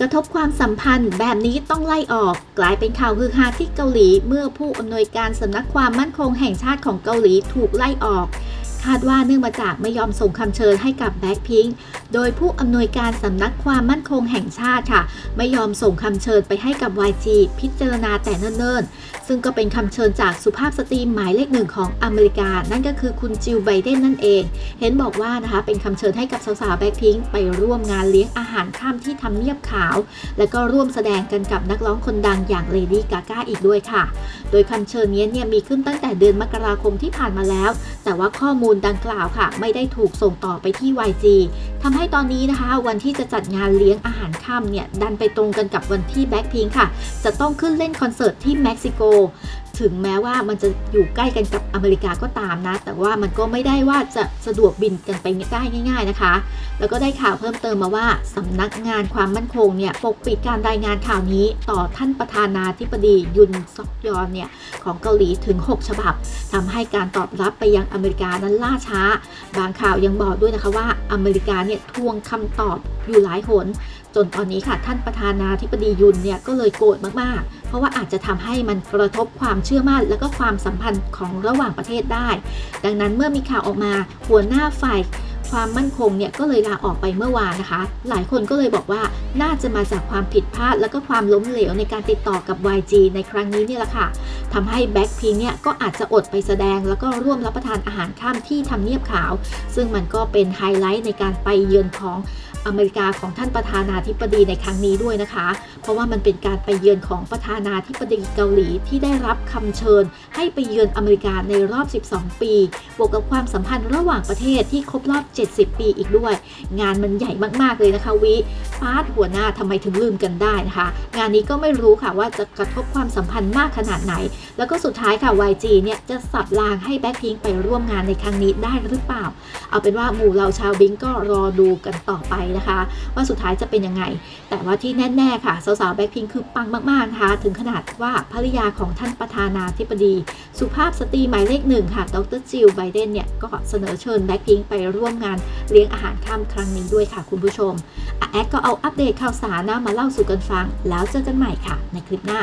กระทบความสัมพันธ์แบบนี้ต้องไล่ออก กลายเป็นข่าวฮือฮาที่เกาหลีเมื่อผู้อำนวยการสำนักความมั่นคงแห่งชาติของเกาหลีถูกไล่ออก คาดว่าเนื่องมาจากไม่ยอมส่งคำเชิญให้กับแบ็คพิง โดยผู้อำนวยการสำนักความมั่นคงแห่งชาติค่ะ ไม่ยอมส่งคำเชิญไปให้กับ YG พิจารณาแต่เนิ่นๆ ซึ่งก็เป็นคำเชิญจากสุภาพสตรีหมายเลขหนึ่งของอเมริกา นั่นก็คือคุณจิลไบเดนนั่นเอง เห็นบอกว่านะคะเป็นคำเชิญให้กับสาวๆแบ็คพิงไปร่วมงานเลี้ยงอาหารข้ามที่ทำเนียบขาว และก็ร่วมแสดงกันกับนักร้องคนดังอย่างเลดี้กาก้าอีกด้วยค่ะ โดยคำเชิญนี้เนี่ยมีขึ้นตั้งแต่เดือนมกราคมที่ผ่านมาแล้ว แต่ว่าข้อมูลดังกล่าวค่ะ ไม่ได้ถูกส่งต่อไปที่ YG ทำให้ตอนนี้นะคะ วันที่จะจัดงานเลี้ยงอาหารค่ำเนี่ยดันไปตรงกันกับวันที่แบ็คพิงค่ะ จะต้องขึ้นเล่นคอนเสิร์ตที่เม็กซิโก ถึงแม้ว่ามันจะอยู่ใกล้กันกับอเมริกาก็ตามนะ แต่ว่ามันก็ไม่ได้ว่าจะสะดวกบินกันไปได้ง่าย ๆนะคะ แล้วก็ได้ข่าวเพิ่มเติมมาว่าสำนักงานความมั่นคงเนี่ยปกปิดการรายงานข่าวนี้ต่อท่านประธานาธิบดียุนซอกยอนเนี่ยของเกาหลีถึง 6 ฉบับทำให้การตอบรับไปยังอเมริกานั้นล่าช้า บางข่าวยังบอกด้วยนะคะว่าอเมริกาเนี่ยทวงคำตอบอยู่หลายหน จนตอนนี้ค่ะท่านประธานาธิบดียุนเนี่ยก็เลยโกรธมากๆ เพราะว่าอาจจะทำให้มันกระทบความเชื่อมั่น และก็ความสัมพันธ์ของระหว่างประเทศได้ ดังนั้นเมื่อมีข่าวออกมาหัวหน้าฝ่ายความมั่นคงเนี่ยก็เลยลาออกไปเมื่อวานนะคะ หลายคนก็เลยบอกว่าน่าจะมาจากความผิดพลาด และก็ความล้มเหลวในการติดต่อกับ YG ในครั้งนี้เนี่ยแหละค่ะทำให้แบ็คพิงเนี่ยก็อาจจะอดไปแสดง แล้วก็ร่วมรับประทานอาหารข้ามที่ทำเนียบขาว ซึ่งมันก็เป็นไฮไลท์ในการไปเยือนของ อเมริกาของท่านประธานาธิบดีในครั้งนี้ด้วยนะคะ เพราะว่ามันเป็นการไปเยือนของประธานาธิบดีเกาหลีที่ได้รับคำเชิญ ให้ไปเยือนอเมริกาในรอบ 12 ปี บวกกับความสัมพันธ์ระหว่างประเทศที่ครบรอบ 70 ปีอีกด้วย งานมันใหญ่มากๆเลยนะคะวิฟาดหัวหน้าทำไมถึงลืมกันได้นะคะ งานนี้ก็ไม่รู้ค่ะว่าจะกระทบความสัมพันธ์มากขนาดไหน แล้วก็สุดท้ายค่ะ YG เนี่ยจะสับรางให้แบ็คพิงไปร่วมงานในครั้งนี้ได้หรือเปล่า เอาเป็นว่าหมู่เราชาวบิงก็รอดูกันต่อไปนะคะ ว่าสุดท้ายจะเป็นยังไง แต่ว่าที่แน่ๆค่ะ สาวๆแบ็คพิงคือปังมากๆนะคะถึงขนาดว่าภรรยาของท่านประธานาธิบดี สุภาพสตรีหมายเลขหนึ่งค่ะ ดรจิลไบเดนเนี่ยก็เสนอเชิญแบ็คพิงไปร่วมงานเลี้ยงอาหารค่ำครั้งนี้ด้วยค่ะคุณผู้ชมแอดก็เอาอัปเดตข่าวสารนะมาเล่าสู่กันฟัง แล้วเจอกันใหม่ค่ะ ในคลิปหน้า